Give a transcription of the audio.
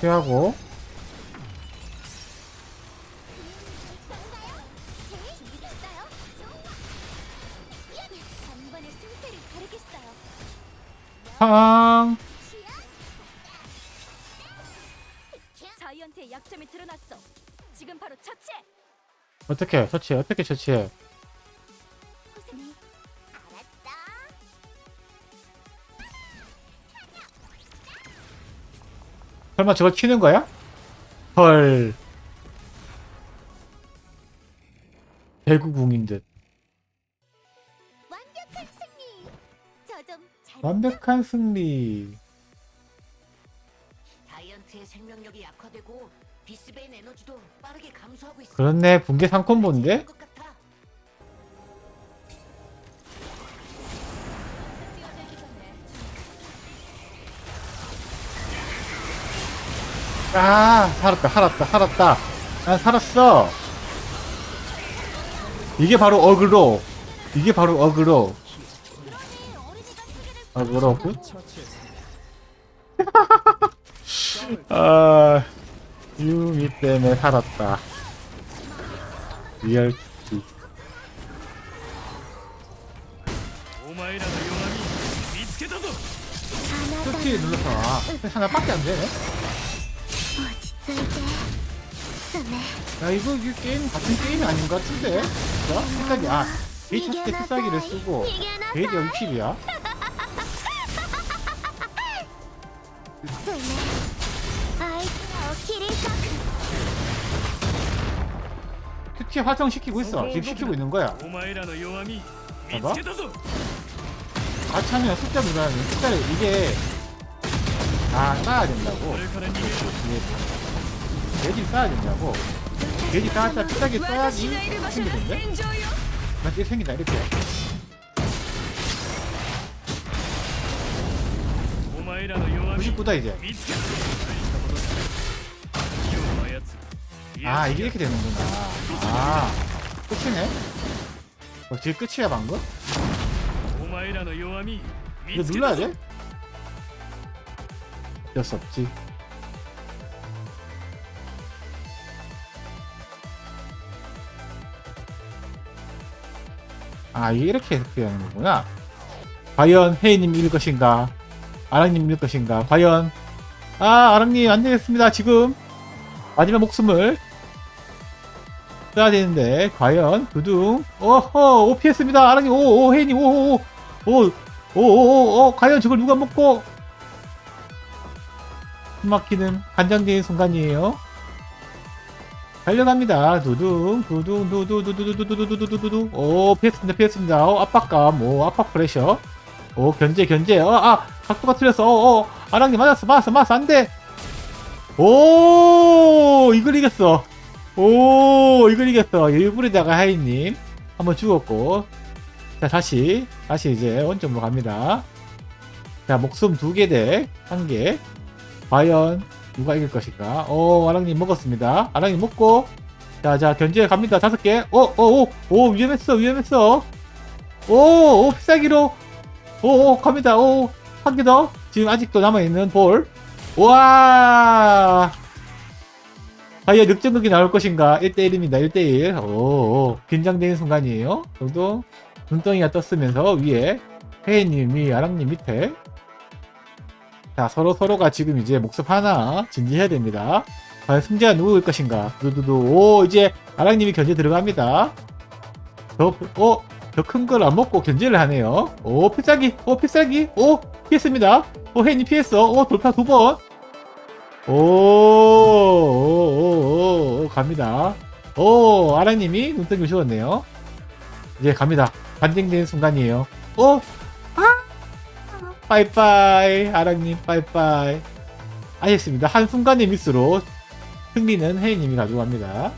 피하고. 상황 어떻게 처치해. 어떻게 처치해? 설마 저걸 치는 거야? 헐 대구궁인 듯 완벽한 승리. 저좀 잘. 완벽한 승리 다이언트의 생명력이 약화되고 비스베인 에너지도 빠르게 감소하고 있어. 그렇네 붕괴 3콤보인데? 아 살았다 살았다 살았다. 아 살았어. 이게 바로 어그로. 이게 바로 어그로. 아, 어그로 아 유미 때문에 살았다. 리얼 스킬 눌러서 아, 하나밖에 안 되네. 야 이거 이게 게임 같은 게임이 아닌 것 같은데? 그러니까, 야 색깔이 아 데이터 때 특사기를 쓰고 데이터 60이야? 특히 화성시키고 있어. 지금 시키고 있는 거야. 봐봐. 가차면 아, 숫자 누르면 숫자 이게 아 따야 된다고. 이게 돼지 싸야 된다고 돼지 싸자 비싸게 싸야지 생기던데? 나 이게 생긴다 이렇게 부9다 이제 아 이게 이렇게 되는구나 아 끝이네 어 뒤에 끝이야 방금? 이거 눌러야 돼? 될수 없지 아 이게 이렇게 되는 거구나. 과연 혜인님 일 것인가? 아랑님 일 것인가? 과연? 아 아랑님 안 되겠습니다 지금. 마지막 목숨을 써야 되는데 과연 두둥. 어허 오 피했습니다 아랑님. 오오 혜인님 오오오. 오오오오 과연 저걸 누가 먹고? 숨막히는 간장되는 순간이에요 달려갑니다. 두둥, 두둥, 두둥, 두둥, 두둥, 두둥, 두둥, 두둥. 오, 피했습니다, 피했습니다. 어, 압박감, 오, 압박 프레셔. 오, 견제, 견제. 어, 아, 각도가 틀렸어. 어, 어, 아랑님 맞았어, 맞았어, 맞았어. 안 돼. 오, 이걸 이겼어. 오, 이걸 이겼어. 일부리다가 하이님. 한번 죽었고. 자, 다시. 다시 이제 원점으로 갑니다. 자, 목숨 두 개 대, 한 개. 과연 누가 이길 것인가 오 아랑님 먹었습니다. 아랑님 먹고. 자 자 견제 갑니다. 다섯 개 오 오 오 오 위험했어 위험했어. 오오 필살기로. 오 오 갑니다. 오 한 개 더. 지금 아직도 남아있는 볼. 와! 과연 늑전극이 나올 것인가? 1대1입니다 1대1 오 긴장되는 순간이에요. 정도 눈덩이가 떴으면서 위에 혜인님이 아랑님 밑에 자 서로 서로가 지금 이제 목숨 하나 진지해야 됩니다. 과연 승자가 누구일 것인가? 두두두. 오 이제 아랑님이 견제 들어갑니다. 저어저 큰걸 안 먹고 견제를 하네요. 오 필살기 오 필살기. 오 피했습니다. 오 혜인이 피했어. 오 돌파 두 번. 오 오 오 오 갑니다. 오 아랑님이 눈덩이 주웠네요. 이제 갑니다. 반등되는 순간이에요. 오 아! 빠이빠이 아랑님 빠이빠이. 알겠습니다. 한순간의 미스로 승리는 혜인님이 가져갑니다